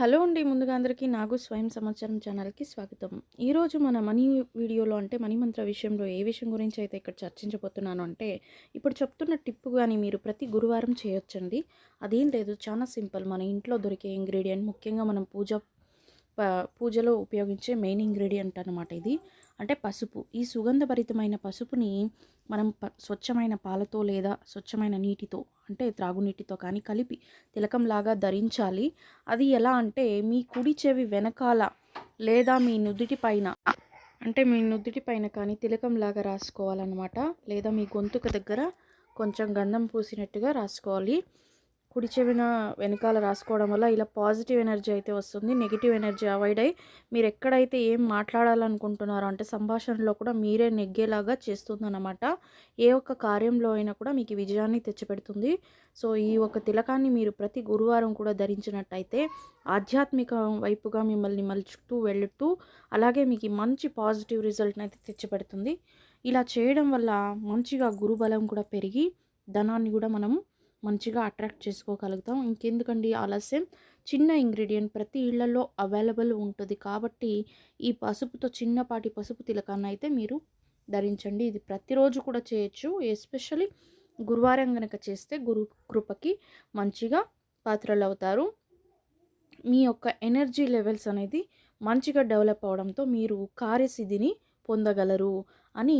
Hello అండి ముందుగా అందరికీ నాగు స్వయం సమాచారం ఛానల్కి స్వాగతం. ఈరోజు మన మనీ వీడియోలో అంటే మనీ మంత్ర విషయంలో ఏ విషయం గురించి అయితే ఇక్కడ చర్చించబోతున్నాను అంటే ఇప్పుడు చెప్తున్న టిప్పు కానీ మీరు ప్రతి గురువారం చేయొచ్చండి. అదేం లేదు చాలా సింపుల్. మన ఇంట్లో దొరికే ఇంగ్రీడియంట్ ముఖ్యంగా మనం పూజ ప- పూజలో ఉపయోగించే మెయిన్ ఇంగ్రీడియంట్ అనమాట ఇది. అంటే పసుపు. ఈ సుగంధభరితమైన పసుపుని మనం ప స్వచ్ఛమైన పాలతో లేదా స్వచ్ఛమైన నీటితో అంటే త్రాగునీటితో కానీ కలిపి తిలకంలాగా ధరించాలి. అది ఎలా అంటే మీ కుడి చెవి వెనకాల లేదా మీ నుదుటి పైన అంటే మీ నుదుటి పైన కానీ తిలకంలాగా రాసుకోవాలన్నమాట. లేదా మీ గొంతుక దగ్గర కొంచెం గంధం పూసినట్టుగా రాసుకోవాలి. కుడి చెవిన వెనకాల రాసుకోవడం వల్ల ఇలా పాజిటివ్ ఎనర్జీ అయితే వస్తుంది. నెగిటివ్ ఎనర్జీ అవాయిడ్ అయ్యి మీరు ఎక్కడైతే ఏం మాట్లాడాలనుకుంటున్నారో అంటే సంభాషణలో కూడా మీరే నెగ్గేలాగా చేస్తుందన్నమాట. ఏ ఒక్క కార్యంలో అయినా కూడా మీకు విజయాన్ని తెచ్చిపెడుతుంది. సో ఈ ఒక తిలకాన్ని మీరు ప్రతి గురువారం కూడా ధరించినట్టయితే ఆధ్యాత్మిక వైపుగా మిమ్మల్ని మలుచుతూ వెళుతూ అలాగే మీకు మంచి పాజిటివ్ రిజల్ట్ని అయితే తెచ్చిపెడుతుంది. ఇలా చేయడం వల్ల మంచిగా గురుబలం కూడా పెరిగి ధనాన్ని కూడా మనం మంచిగా అట్రాక్ట్ చేసుకోగలుగుతాం. ఇంకెందుకండి ఆలస్యం? చిన్న ఇంగ్రీడియంట్ ప్రతి ఇళ్ళలో అవైలబుల్ ఉంటుంది కాబట్టి ఈ పసుపుతో చిన్నపాటి పసుపు తిలకాన్ని అయితే మీరు ధరించండి. ఇది ప్రతిరోజు కూడా చేయొచ్చు. ఎస్పెషల్లీ గురువారం కనుక చేస్తే గురు కృపకి మంచిగా పాత్రలు అవుతారు మీ యొక్క ఎనర్జీ లెవెల్స్ అనేది మంచిగా డెవలప్ అవడంతో మీరు కార్యసిద్ధిని పొందగలరు అని